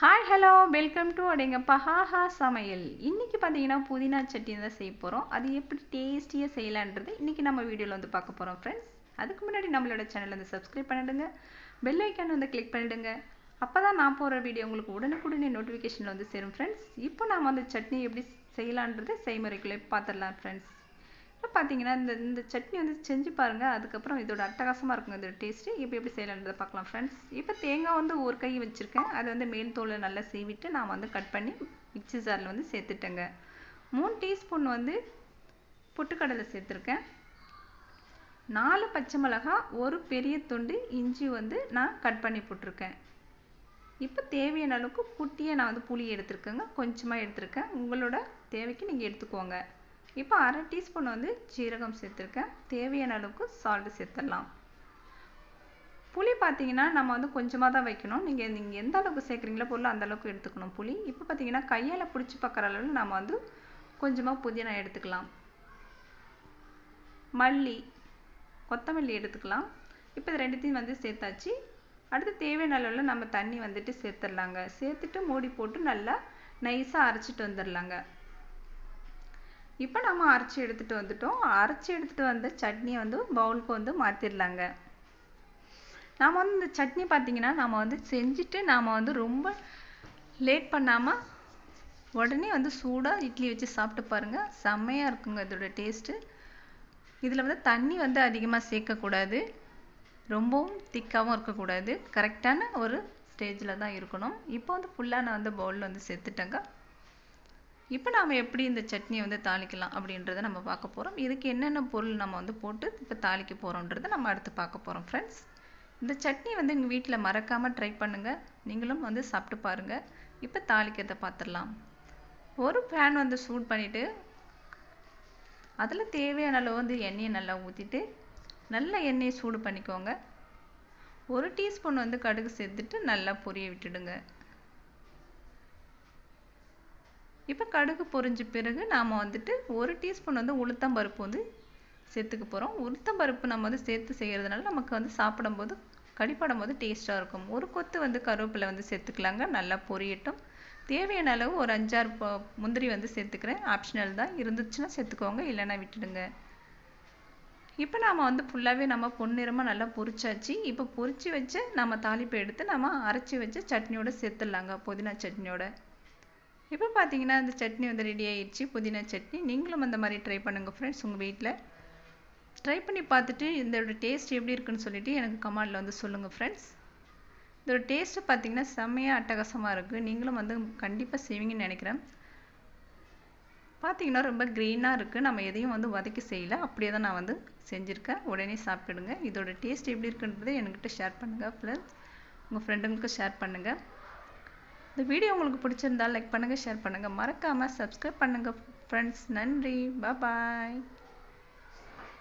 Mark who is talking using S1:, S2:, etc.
S1: Hi hello welcome to அடைங்க பஹாஹா சமையல். இன்றைக்கி பார்த்தீங்கன்னா புதினா சட்னி தான் செய்ய போகிறோம் அது எப்படி டேஸ்டியாக செய்யலான்றது இன்றைக்கி நம்ம வீடியோவில் வந்து பார்க்க போகிறோம் ஃப்ரெண்ட்ஸ் அதுக்கு முன்னாடி நம்மளோட சேனல் வந்து சப்ஸ்கிரைப் பண்ணிடுங்க. பெல் ஐக்கான் வந்து கிளிக் பண்ணிவிடுங்க அப்போ தான் நான் போகிற வீடியோ உங்களுக்கு உடனுக்குடனே நோட்டிஃபிகேஷனில் வந்து சேரும் ஃப்ரெண்ட்ஸ் இப்போ நாம் அந்த சட்னி எப்படி செய்யலான்றது செய்முறைக்குள்ளே பார்த்துடலாம் ஃப்ரெண்ட்ஸ் பார்த்தீங்கன்னா இந்த இந்த சட்னி வந்து செஞ்சு பாருங்கள் அதுக்கப்புறம் இதோட அட்டகாசமாக இருக்குங்க இதோட டேஸ்ட்டு இப்போ எப்படி செய்யலான்றதை பார்க்கலாம் ஃப்ரெண்ட்ஸ் இப்போ தேங்காய் வந்து ஒரு கை வச்சுருக்கேன். அதை வந்து மேல் தோலை நல்லா சீவிட்டு நான் வந்து கட் பண்ணி மிக்சி ஜாரில் வந்து சேர்த்துட்டேங்க. மூணு டீஸ்பூன் வந்து பொட்டுக்கடலை சேர்த்துருக்கேன். நாலு பச்சை மிளகா ஒரு பெரிய துண்டு இஞ்சி வந்து நான் கட் பண்ணி போட்டிருக்கேன். இப்போ தேவையான அளவுக்கு குட்டியை நான் வந்து புளி எடுத்துருக்கேங்க. கொஞ்சமாக எடுத்திருக்கேன். உங்களோட தேவைக்கு நீங்கள் எடுத்துக்கோங்க. இப்போ அரை டீஸ்பூன் வந்து ஜீரகம் சேர்த்துருக்கேன். தேவையான அளவுக்கு சால்ட்டு சேர்த்துடலாம். புளி பார்த்தீங்கன்னா நம்ம வந்து கொஞ்சமாக தான் வைக்கணும். நீங்கள் நீங்கள் எந்த அளவுக்கு சேர்க்குறீங்களோ பொருள் அந்த அளவுக்கு எடுத்துக்கணும் புளி. இப்போ பார்த்தீங்கன்னா கையால் பிடிச்சி பார்க்குற அளவில் நம்ம வந்து கொஞ்சமாக புதினா எடுத்துக்கலாம். மல்லி கொத்தமல்லி எடுத்துக்கலாம். இப்போ இது ரெண்டுத்தையும் வந்து சேர்த்தாச்சு. அடுத்து தேவையான அளவில் நம்ம தண்ணி வந்துட்டு சேர்த்துடலாங்க. சேர்த்துட்டு மூடி போட்டு நல்லா நைஸாக அரைச்சிட்டு வந்துடலாங்க. இப்போ நம்ம அரைச்சி எடுத்துகிட்டு வந்துட்டோம். அரைச்சி எடுத்துகிட்டு வந்த சட்னியை வந்து பவுலுக்கு வந்து மாற்றிடலாங்க நாம் வந்து இந்த சட்னி பார்த்திங்கன்னா நம்ம வந்து செஞ்சுட்டு நாம் வந்து ரொம்ப லேட் பண்ணாமல் உடனே வந்து சூடாக இட்லி வச்சு சாப்பிட்டு பாருங்கள் செம்மையாக இருக்குங்க இதோட டேஸ்ட்டு இதில் வந்து தண்ணி வந்து அதிகமாக சேர்க்கக்கூடாது. ரொம்பவும் திக்காகவும் இருக்கக்கூடாது. கரெக்டான ஒரு ஸ்டேஜில் தான் இருக்கணும். இப்போ வந்து ஃபுல்லாக நான் வந்து பவுலில் வந்து சேர்த்துட்டேங்க. இப்போ நாம் எப்படி இந்த சட்னியை வந்து தாளிக்கலாம் அப்படின்றத நம்ம பார்க்க போகிறோம் இதுக்கு என்னென்ன பொருள் நம்ம வந்து போட்டு இப்போ தாளிக்க போகிறோன்றத நம்ம அடுத்து பார்க்க போகிறோம் ஃப்ரெண்ட்ஸ் இந்த சட்னி வந்து எங்கள் வீட்டில் மறக்காமல் ட்ரை பண்ணுங்கள் நீங்களும் வந்து சாப்பிட்டு பாருங்கள் இப்போ தாளிக்கிறத பார்த்துடலாம் ஒரு பேன் வந்து சூட் பண்ணிவிட்டு அதில் தேவையான அளவு வந்து எண்ணெயை நல்லா ஊற்றிட்டு நல்ல எண்ணெயை சூடு பண்ணிக்கோங்க. ஒரு டீஸ்பூன் வந்து கடுகு சேர்த்துட்டு நல்லா பொரிய விட்டுடுங்க. இப்போ கடுகு பொரிஞ்ச பிறகு நாம் வந்துட்டு ஒரு டீஸ்பூன் வந்து உளுத்தம்பருப்பு வந்து சேர்த்துக்க போகிறோம் உளுத்தம்பருப்பு நம்ம வந்து சேர்த்து செய்கிறதுனால நமக்கு வந்து சாப்பிடும்போது கடிப்படும் போது டேஸ்ட்டாக இருக்கும். ஒரு கொத்து வந்து கருவேப்பிலை வந்து சேர்த்துக்கலாங்க. நல்லா பொரியட்டும். தேவையான அளவு ஒரு அஞ்சாறு முந்திரி வந்து சேர்த்துக்கிறேன். ஆப்ஷனல் தான். இருந்துச்சுன்னா சேர்த்துக்கோங்க. இல்லைன்னா விட்டுடுங்க. இப்போ நாம் வந்து ஃபுல்லாகவே நம்ம பொன்னிறமாக நல்லா பொரிச்சாச்சு. இப்போ பொரிச்சு வச்சு நம்ம தாளிப்பை எடுத்து நம்ம அரைச்சி வச்சு சட்னியோட சேர்த்துடலாங்க. புதினா சட்னியோட. இப்போ பார்த்தீங்கன்னா இந்த சட்னி வந்து ரெடி ஆயிடுச்சு. புதினா சட்னி. நீங்களும் அந்த மாதிரி ட்ரை பண்ணுங்கள் ஃப்ரெண்ட்ஸ் உங்கள் வீட்டில் ட்ரை பண்ணி பார்த்துட்டு இதோட டேஸ்ட் எப்படி இருக்குன்னு சொல்லிவிட்டு எனக்கு கமெண்டில் வந்து சொல்லுங்கள் ஃப்ரெண்ட்ஸ் இதோட டேஸ்ட்டு பார்த்தீங்கன்னா செம்மையாக அட்டகாசமாக இருக்குது நீங்களும் வந்து கண்டிப்பாக செய்வீங்கன்னு நினைக்கிறேன். பார்த்தீங்கன்னா ரொம்ப க்ரீனாக இருக்குது நம்ம எதையும் வந்து வதக்கி செய்யலை. அப்படியே தான் நான் வந்து செஞ்சுருக்கேன். உடனே சாப்பிட்டுடுங்க இதோட டேஸ்ட் எப்படி இருக்குன்றதை என்கிட்ட ஷேர் பண்ணுங்கள் ப்ளஸ் உங்கள் ஃப்ரெண்டுங்களுக்கு ஷேர் பண்ணுங்கள் இந்த வீடியோ உங்களுக்கு பிடிச்சிருந்தால் லைக் பண்ணுங்கள் ஷேர் பண்ணுங்கள் மறக்காமல் சப்ஸ்கிரைப் பண்ணுங்கள் ஃப்ரெண்ட்ஸ் நன்றி. பாய்